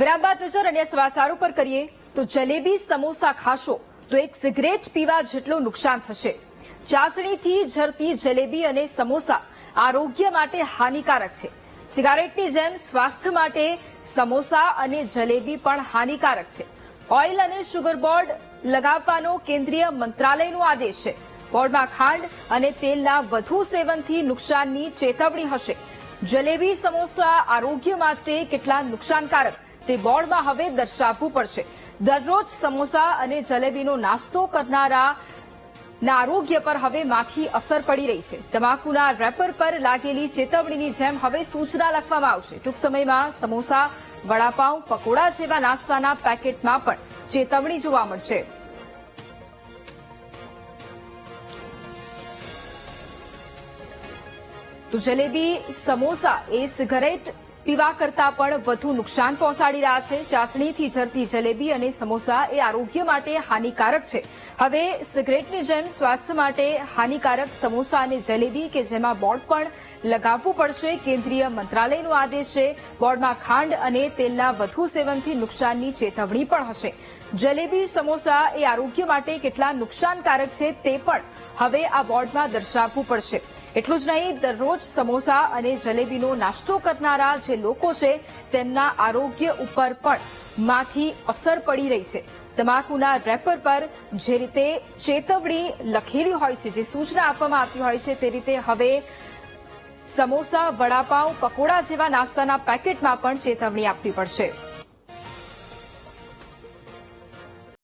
વિરામ બાદ અન્ય સમાચારો પર કરીએ તો જલેબી સમોસા ખાશો તો એક સિગરેટ પીવા જેટલું નુકસાન થશે. ચાસણીથી ઝરતી જલેબી અને સમોસા આરોગ્ય માટે હાનિકારક છે. સિગારેટની જેમ સ્વાસ્થ્ય માટે સમોસા અને જલેબી પણ હાનિકારક છે. ઓઇલ અને શુગર બોર્ડ લગાવવાનો કેન્દ્રીય મંત્રાલયનો આદેશ છે. બોર્ડમાં ખાંડ અને તેલના વધુ સેવનથી નુકસાનની ચેતવણી હશે. જલેબી, સમોસા આરોગ્ય માટે કેટલા નુકસાનકારક? તે બોર્ડમાં હવે દર્શાવવું પડશે. દરરોજ સમોસા અને જલેબીનો નાસ્તો કરનારા આરોગ્ય પર હવે માઠી અસર પડી રહી છે. તમાકુના રેપર પર લાગેલી ચેતવણીની જેમ હવે સૂચના લખવામાં આવશે. ટૂંક સમયમાં સમોસા, વડાપાઉં, પકોડા જેવા નાસ્તાના પેકેટમાં પણ ચેતવણી જોવા મળશે. તો જલેબી, સમોસા, એ સિગરેટ પીવા કરતા પણ વધુ નુકસાન પહોંચાડી રહ્યા છે. ચાસણીથી ઝરતી જલેબી અને સમોસા એ આરોગ્ય માટે હાનિકારક છે. હવે સિગરેટની જેમ સ્વાસ્થ્ય માટે હાનિકારક સમોસા અને જલેબી કે જેમાં બોર્ડ પણ લગાવવું પડશે, કેન્દ્રીય મંત્રાલયનો આદેશ છે. બોર્ડમાં ખાંડ અને તેલના વધુ સેવનથી નુકસાનની ચેતવણી પણ હશે. જલેબી, સમોસા એ આરોગ્ય માટે કેટલા નુકસાનકારક છે તે પણ હવે આ બોર્ડમાં દર્શાવવું પડશે. એટલું જ નહીં, દરરોજ સમોસા અને જલેબીનો નાસ્તો કરનારા જે લોકો છે, તેમના આરોગ્ય ઉપર પણ માથી અસર પડી રહી છે. તમાકુના રેપર પર જે રીતે ચેતવણી લખેલી હોય છે, જે સૂચના આપવામાં આવતી હોય છે, તે રીતે હવે સમોસા વડાપાઉં પકોડા જેવા નાસ્તાના પેકેટમાં પણ ચેતવણી આપવી પડશે.